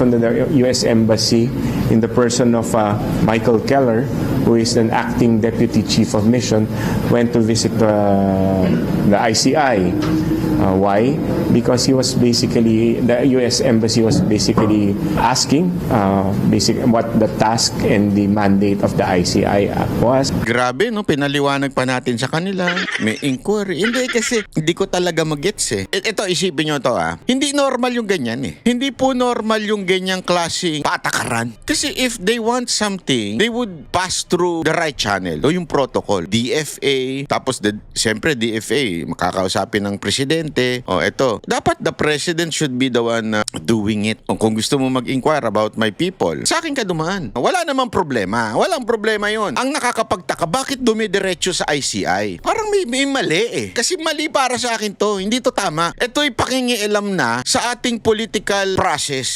from the U.S. Embassy in the person of uh, Michael Keller, who is an acting deputy chief of mission, went to visit uh, the ICI. Uh, why? Because he was basically the U.S. embassy was basically asking uh, basic what the task and the mandate of the ICI was. Grabe, no? Pinaliwanag pa natin sa kanila. May inquiry. Hindi kasi, hindi ko talaga magets eh. E- Ito, isipin nyo to ah. Hindi normal yung ganyan eh. Hindi po normal yung ganyang klaseng patakaran. Kasi if they want something, they would pass through the right channel o yung protocol. DFA, tapos the, siyempre DFA, makakausapin ng presidente. O eto, dapat the president should be the one na doing it. O kung gusto mo mag-inquire about my people, sa akin ka dumaan. Wala namang problema. Walang problema yon. Ang nakakapagtaka, bakit dumidiretso sa ICI? Parang may, may mali eh. Kasi mali para sa akin to. Hindi to tama. Ito'y pakingialam na sa ating political process.